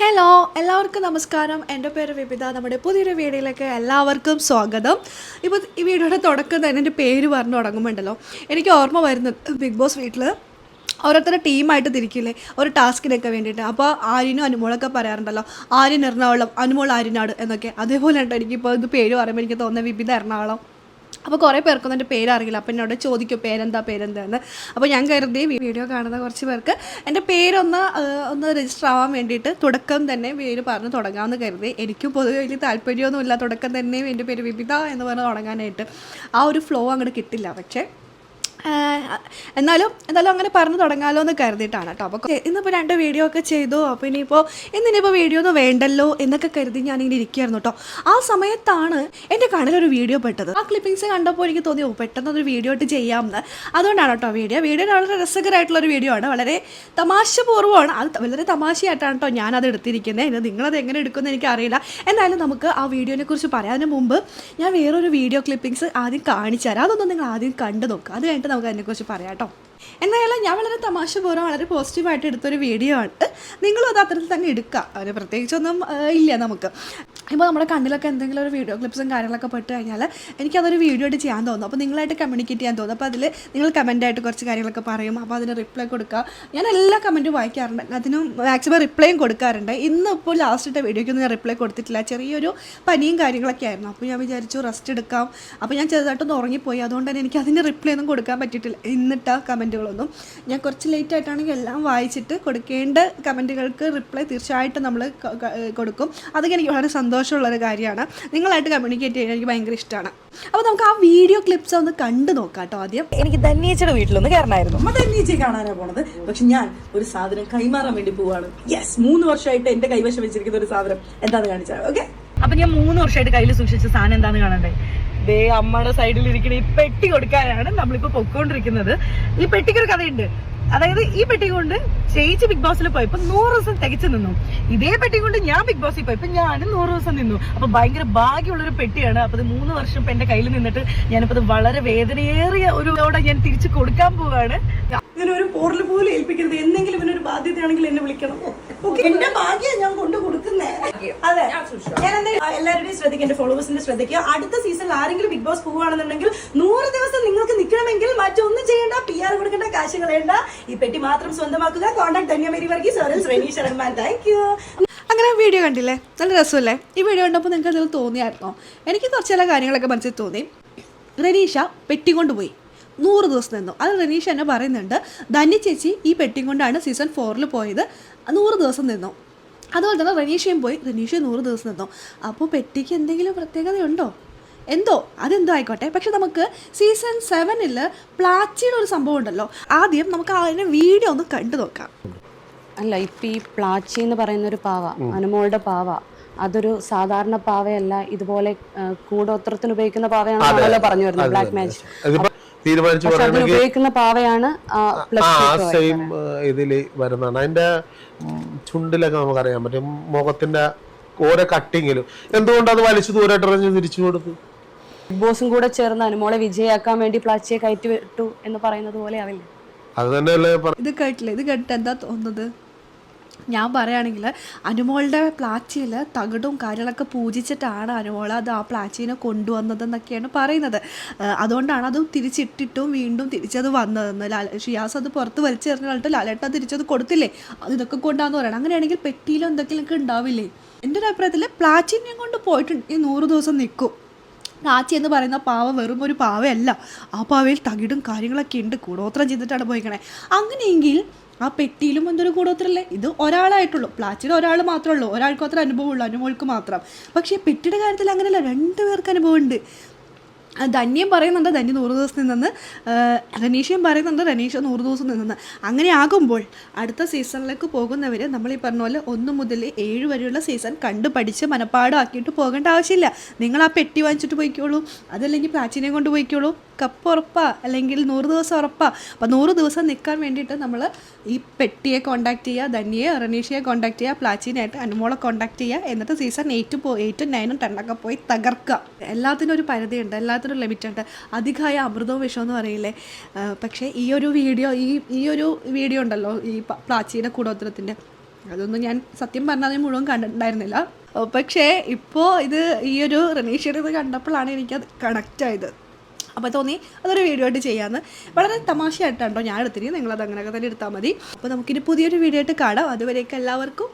Hello എല്ലാവർക്കും നമസ്കാരം. എന്റെ പേര് വിപിത. നമ്മുടെ പുതിയൊരു വീഡിയോയിലേക്ക് എല്ലാവർക്കും സ്വാഗതം. ഇപ്പോൾ ഈ വീഡിയോയുടെ തുടക്കം തന്നെ എന്റെ പേര് പറഞ്ഞു തുടങ്ങുമ്പോണ്ടല്ലോ. എനിക്ക് ഓർമ്മ വരുന്നത് ബിഗ് ബോസ് വീട്ടിൽ ഓരോരുത്തരുടെ ടീമായിട്ട് തിരിക്കില്ലേ? ഒരു ടാസ്കിനൊക്കെ വേണ്ടിയിട്ട്. അപ്പോൾ ആര്യനും അനുമോളൊക്കെ പറയാറുണ്ടല്ലോ ആര്യൻ എറണാകുളം അനുമോൾ ആര്യനാട് എന്നൊക്കെ. അതേപോലെ ഉണ്ട് എനിക്കിപ്പോൾ ഇത് പേര് പറയുമ്പോൾ എനിക്ക് തോന്നുന്നത് വിപിത എറണാകുളം. അപ്പോൾ കുറേ പേർക്കൊന്നും എന്റെ പേരറിയില്ല. അപ്പം എന്നോട് ചോദിക്കും പേരെന്താ പേരെന്താന്ന് അപ്പോൾ ഞാൻ കരുതി വീഡിയോ കാണുന്ന കുറച്ച് പേർക്ക് എന്റെ പേരൊന്ന് ഒന്ന് രജിസ്റ്റർ ആവാൻ വേണ്ടിയിട്ട് തുടക്കം തന്നെ പേര് പറഞ്ഞ് തുടങ്ങാമെന്ന് കരുതി. എനിക്കും പൊതുവെ വലിയ താല്പര്യമൊന്നുമില്ല. തുടക്കം തന്നെ എന്റെ പേര് വിവിധ എന്ന് പറഞ്ഞ് തുടങ്ങാനായിട്ട്. ആ ഒരു ഫ്ലോ അങ്ങോട്ട് കിട്ടില്ല. പക്ഷേ എന്നാലും എന്തായാലും അങ്ങനെ പറഞ്ഞു തുടങ്ങാമല്ലോ എന്ന് കരുതിയിട്ടാണ് കേട്ടോ. അപ്പോൾ ഇന്നിപ്പോൾ രണ്ട് വീഡിയോ ഒക്കെ ചെയ്തു. അപ്പോൾ ഇനിയിപ്പോൾ ഇന്നിനിപ്പോൾ വീഡിയോ ഒന്നും വേണ്ടല്ലോ എന്നൊക്കെ കരുതി ഞാനിങ്ങനെ ഇരിക്കുകയായിരുന്നു കേട്ടോ. ആ സമയത്താണ് എന്റെ കണ്ണിലൊരു വീഡിയോ പെട്ടത്. ആ ക്ലിപ്പിങ്സ് കണ്ടപ്പോൾ എനിക്ക് തോന്നി ഓ പെട്ടെന്ന് ഒരു വീഡിയോ ഇട്ട് ചെയ്യാമെന്ന്. അതുകൊണ്ടാണ് കേട്ടോ വീഡിയോ വീഡിയോ വളരെ രസകരമായിട്ടുള്ളൊരു വീഡിയോ ആണ്. വളരെ തമാശപൂർവമാണ്. അത് വളരെ തമാശയായിട്ടാണ് കേട്ടോ ഞാനത് എടുത്തിരിക്കുന്നത്. ഇത് നിങ്ങളത് എങ്ങനെ എടുക്കുമെന്ന് എനിക്കറിയില്ല. എന്തായാലും നമുക്ക് ആ വീഡിയോനെ കുറിച്ച് പറയാതിന് മുമ്പ് ഞാൻ വേറൊരു വീഡിയോ ക്ലിപ്പിങ്സ് ആദ്യം കാണിച്ചു തരാം. അതൊന്നും നിങ്ങൾ ആദ്യം കണ്ടു നോക്കുക അത് നമുക്ക് അതിനെക്കുറിച്ച് പറയാം കേട്ടോ. എന്തായാലും ഞാൻ വളരെ തമാശപൂർവം വളരെ പോസിറ്റീവായിട്ട് എടുത്തൊരു വീഡിയോ ആണ്. നിങ്ങളും അത് അത്തരത്തിൽ തന്നെ എടുക്കുക അതിന് പ്രത്യേകിച്ചൊന്നും ഇല്ല നമുക്ക്. ഇപ്പോൾ നമ്മുടെ കണ്ണിലൊക്കെ എന്തെങ്കിലും ഒരു വീഡിയോ ക്ലിപ്സും കാര്യങ്ങളൊക്കെ പെട്ട് കഴിഞ്ഞാൽ എനിക്കതൊരു വീഡിയോ ആയിട്ട് ചെയ്യാൻ തോന്നും. അപ്പോൾ നിങ്ങളായിട്ട് കമ്മ്യൂണിക്കേറ്റ് ചെയ്യാൻ തോന്നും. അപ്പോൾ അതിൽ നിങ്ങൾ കമന്റായിട്ട് കുറച്ച് കാര്യങ്ങളൊക്കെ പറയും. അപ്പോൾ അതിന് റിപ്ലൈ കൊടുക്കുക ഞാൻ എല്ലാ കമന്റും വായിക്കാറുണ്ട്. അതിനും മാക്സിമം റിപ്ലൈയും കൊടുക്കാറുണ്ട്. ഇന്ന് ഇപ്പോൾ ലാസ്റ്റ് ഇട്ട വീഡിയോയ്ക്കൊന്നും ഞാൻ റിപ്ലൈ കൊടുത്തിട്ടില്ല. ചെറിയൊരു പനിയും കാര്യങ്ങളൊക്കെ ആയിരുന്നു. അപ്പോൾ ഞാൻ വിചാരിച്ചു റെസ്റ്റ് എടുക്കാം. അപ്പോൾ ഞാൻ ചെറുതായിട്ടൊന്ന് ഉറങ്ങിപ്പോയി. അതുകൊണ്ട് തന്നെ എനിക്ക് അതിന് റിപ്ലൈ ഒന്നും കൊടുക്കാൻ പറ്റിയിട്ടില്ല. ഇന്നിട്ട കമന്റുകളൊന്നും. ഞാൻ കുറച്ച് ലേറ്റ് ആയിട്ടാണെങ്കിൽ എല്ലാം വായിച്ചിട്ട് കൊടുക്കേണ്ട കമന്റുകൾക്ക് റിപ്ലൈ തീർച്ചയായിട്ടും നമ്മൾ കൊടുക്കും. അതൊക്കെ എനിക്ക് വളരെ സന്തോഷമുള്ളൊരു കാര്യമാണ്. നിങ്ങളായിട്ട് കമ്മ്യൂണിക്കേറ്റ് ചെയ്യാൻ എനിക്ക് ഭയങ്കര ഇഷ്ടമാണ് അപ്പോൾ നമുക്ക് ആ വീഡിയോ ക്ലിപ്സ് ഒന്ന് കണ്ടു നോക്കാം കേട്ടോ ആദ്യം. എനിക്ക് ധന്യേച്ചയുടെ വീട്ടിലൊന്ന് കയറണമായിരുന്നു അമ്മ തന്നീച്ചെ കാണാനാണ് പോണത്. പക്ഷെ ഞാൻ ഒരു സാധനം കൈമാറാൻ വേണ്ടി പോവാണ്. യെസ് മൂന്ന് വർഷമായിട്ട് എന്റെ കൈവശം വെച്ചിരിക്കുന്ന ഒരു സാധനം എന്താണെന്ന് കാണിച്ചാൽ ഓക്കെ അപ്പൊ ഞാൻ മൂന്ന് വർഷമായിട്ട് കയ്യിൽ സൂക്ഷിച്ച സാധനം എന്താണെന്ന് കാണണ്ടേ? ദേ അമ്മയുടെ സൈഡിൽ ഇരിക്കുന്ന ഈ പെട്ടി കൊടുക്കാനാണ് നമ്മളിപ്പോ പൊക്കോണ്ടിരിക്കുന്നത്. ഈ പെട്ടിക്കൊരു കഥയുണ്ട്. അതായത് ഈ പെട്ടി കൊണ്ട് ചേച്ചി ബിഗ് ബോസിൽ പോയപ്പോ നൂറ് ദിവസം തികച്ചു നിന്നു. ഇതേ പെട്ടി കൊണ്ട് ഞാൻ ബിഗ് ബോസിൽ പോയപ്പോ ഞാനും നൂറ് ദിവസം നിന്നു. അപ്പൊ ഭയങ്കര ഭാഗ്യമുള്ളൊരു പെട്ടിയാണ്. അപ്പൊ ഇത് മൂന്ന് വർഷം ഇപ്പൊ എന്റെ കയ്യിൽ നിന്നിട്ട് ഞാനിപ്പോ ഇത് വളരെ വേദനയേറിയ ഒരു ഇതോടെ ഞാൻ തിരിച്ചു കൊടുക്കാൻ പോവാണ്. ഇങ്ങനെ ഒരു പോറിൽ പോലും ഏൽപ്പിക്കരുത്. എന്തെങ്കിലും ഇവനൊരു ബാധ്യതയാണെങ്കിൽ എന്നെ വിളിക്കണം. എന്റെ ഭാഗ്യം ഞാൻ കൊണ്ടു കൊടുക്കുന്നേ. അതെ. ഞാൻ എന്താ എല്ലാവരുടെയും ശ്രദ്ധിക്കുക എന്റെ ഫോളോവേഴ്സിന്റെ ശ്രദ്ധിക്കുക അടുത്ത സീസണിൽ ആരെങ്കിലും ബിഗ് ബോസ് പോവുകയാണെന്നുണ്ടെങ്കിൽ നൂറ് ദിവസം നിങ്ങൾക്ക് നിൽക്കണമെങ്കിൽ മറ്റൊന്നും ചെയ്യേണ്ട പി ആർ കൊടുക്കേണ്ട കാശ് കളയേണ്ട ഈ പെട്ടി മാത്രം സ്വന്തമാക്കുക. കോണ്ടാക്ട് ധന്യമേരി വർഗീസ് ഓരോ റെനീഷ് ശർമാൻ താങ്ക് യു അങ്ങനെ വീഡിയോ കണ്ടില്ലേ? നല്ല രസമല്ലേ? ഈ വീഡിയോ കണ്ടപ്പോൾ നിങ്ങൾക്ക് അതിൽ തോന്നിയായിരുന്നോ? എനിക്ക് കുറച്ച് ചില കാര്യങ്ങളൊക്കെ മനസ്സിൽ തോന്നി. റനീഷ പെട്ടി കൊണ്ടുപോയി. നൂറ് ദിവസം നിന്നു. അത് റനീഷ എന്നെ പറയുന്നുണ്ട് ധന്യ ചേച്ചി ഈ പെട്ടി കൊണ്ടാണ് സീസൺ ഫോറിൽ പോയത്. നൂറ് ദിവസം നിന്നു. അതുപോലെ തന്നെ റനീഷയും പോയി. റനീഷ നൂറ് ദിവസം നിന്നു. അപ്പോൾ പെട്ടിക്ക് എന്തെങ്കിലും പ്രത്യേകതയുണ്ടോ? എന്തോ അതെന്തോ ആയിക്കോട്ടെ. പക്ഷെ നമുക്ക് സീസൺ സെവനിൽ പ്ലാച്ചിയുടെ ഒരു സംഭവം ഉണ്ടല്ലോ. ആദ്യം നമുക്ക് അതിന്റെ വീഡിയോ ഒന്ന് കണ്ടു നോക്കാം. അല്ല ഇപ്പൊ ഈ പ്ലാച്ചി എന്ന് പറയുന്ന ഒരു പാവ അനുമോളുടെ പാവ അതൊരു സാധാരണ പാവയല്ല ഇതുപോലെ കൂടോത്രത്തിന് ഉപയോഗിക്കുന്ന പാവയാണെന്നാണല്ലോ പറഞ്ഞു വരുന്നത് ബ്ലാക്ക് മാജിക് തീരുമാനിച്ചു ഉപയോഗിക്കുന്ന പാവയാണ് ആ, സെയിം വരുന്നതാണ്. അതിന്റെ ചുണ്ടിലൊക്കെ നമുക്കറിയാൻ പറ്റും. മുഖത്തിന്റെ ഓരോ കട്ടിങ്ങിലും എന്തുകൊണ്ട് അത് വലിച്ചു ദൂരട്ടെറിഞ്ഞ് തിരിച്ചു കൊടുത്തു? ബിഗ് ബോസും കൂടെ ചേർന്ന് അനുമോളെ വിജയാക്കാൻ വേണ്ടി പ്ലാച്ചിയെ കയറ്റി വിട്ടു എന്ന് പറയുന്നത് പോലെ ആവില്ല? അത് തന്നെയല്ലേ ഇത് കേട്ടില്ല? ഇത് കേട്ടിട്ട് എന്താ തോന്നുന്നത്? ഞാൻ പറയുകയാണെങ്കിൽ അനുമോളുടെ പ്ലാച്ചിയിൽ തകിടും കാര്യങ്ങളൊക്കെ പൂജിച്ചിട്ടാണ് അനുമോൾ അത് ആ പ്ലാച്ചീനെ കൊണ്ടുവന്നതെന്നൊക്കെയാണ് പറയുന്നത്. അതുകൊണ്ടാണ് അത് തിരിച്ചിട്ടിട്ടും വീണ്ടും തിരിച്ചത് വന്നതെന്ന്. ലാൽ ഷിയാസ് അത് പുറത്ത് വലിച്ചെറിഞ്ഞ കളിട്ട് ലാലേട്ട തിരിച്ചത് കൊടുത്തില്ലേ? അത് ഇതൊക്കെ കൊണ്ടാന്ന് പറയണം. അങ്ങനെയാണെങ്കിൽ പെട്ടിയിലോ എന്തെങ്കിലുമൊക്കെ ഉണ്ടാവില്ലേ? എന്റെ ഒരു അഭിപ്രായത്തിൽ പ്ലാച്ചിനെ കൊണ്ട് പോയിട്ടുണ്ട്. ഈ നൂറ് ദിവസം നിൽക്കും. നാച്ചി എന്ന് പറയുന്ന പാവ വെറും ഒരു പാവയല്ല. ആ പാവയിൽ തകിടും കാര്യങ്ങളൊക്കെ ഉണ്ട്. കൂടോത്രം ചെയ്തിട്ടാണ് പോയിക്കണേ. അങ്ങനെയെങ്കിൽ ആ പെട്ടിയിലും എന്തൊരു കൂടോത്രല്ലേ? ഇത് ഒരാളായിട്ടുള്ളൂ. പ്ലാച്ചിന് ഒരാൾ മാത്രമേ ഉള്ളൂ. ഒരാൾക്ക് മാത്രമേ അനുഭവമുള്ളൂ. അനുമോൾക്ക് മാത്രം. പക്ഷേ പെട്ടിയുടെ കാര്യത്തിൽ അങ്ങനെയല്ല. രണ്ട് പേർക്ക് അനുഭവമുണ്ട്. ധന്യം പറയുന്നുണ്ട് ധന്യ നൂറ് ദിവസം നിന്നെന്ന് ധനീഷ്യം പറയുന്നുണ്ട് റനീഷ നൂറ് ദിവസം നിന്നെന്ന് അങ്ങനെ ആകുമ്പോൾ അടുത്ത സീസണിലേക്ക് പോകുന്നവർ നമ്മൾ ഈ പറഞ്ഞ പോലെ ഒന്ന് മുതൽ ഏഴ് വരെയുള്ള സീസൺ കണ്ടു പഠിച്ച് മനപ്പാടമാക്കിയിട്ട് പോകേണ്ട ആവശ്യമില്ല. നിങ്ങൾ ആ പെട്ടി വാങ്ങിച്ചിട്ട് പോയിക്കോളൂ. അതല്ലെങ്കിൽ പ്രാചീനം കൊണ്ട് പോയിക്കോളൂ. കപ്പ് ഉറപ്പാ. അല്ലെങ്കിൽ നൂറ് ദിവസം ഉറപ്പാ. അപ്പം നൂറ് ദിവസം നിൽക്കാൻ വേണ്ടിയിട്ട് നമ്മൾ ഈ പെട്ടിയെ കോണ്ടാക്ട് ചെയ്യുക ധന്യയെ റനീഷയെ കോണ്ടാക്ട് ചെയ്യുക പ്ലാച്ചീനായിട്ട് അനുമോളെ കോണ്ടാക്ട് ചെയ്യുക എന്നിട്ട് സീസൺ എയ്റ്റ് പോ എയ്റ്റും നയനും ടെണ്ണൊക്കെ പോയി തകർക്കുക. എല്ലാത്തിനും ഒരു പരിധിയുണ്ട്. എല്ലാത്തിനും ലിമിറ്റ് ലഭിച്ചിട്ട് അധികമായ അമൃതവും വിഷവും എന്ന് പറയില്ലേ? പക്ഷേ ഈ ഒരു വീഡിയോ ഈ ഈ ഒരു വീഡിയോ ഉണ്ടല്ലോ ഈ പ്രാചീന കൂടോത്രത്തിന്റെ അതൊന്നും ഞാൻ സത്യം പറഞ്ഞാൽ ഞാൻ മുഴുവൻ കണ്ടിട്ടുണ്ടായിരുന്നില്ല. പക്ഷേ ഇപ്പോൾ ഇത് ഈ ഒരു റനീഷയുടെ ഇത് കണ്ടപ്പോഴാണ് എനിക്കത് കണക്റ്റ് ആയത്. അപ്പോൾ തോന്നി അതൊരു വീഡിയോ ആയിട്ട് ചെയ്യാമെന്ന് വളരെ തമാശയായിട്ടാണ് കേട്ടോ ഞാൻ എടുത്തിരി നിങ്ങളത് അങ്ങനെയൊക്കെ തന്നെ എടുത്താൽ മതി. അപ്പോൾ നമുക്കിനി പുതിയൊരു വീഡിയോ ആയിട്ട് കാണാം. അതുവരേക്കും എല്ലാവർക്കും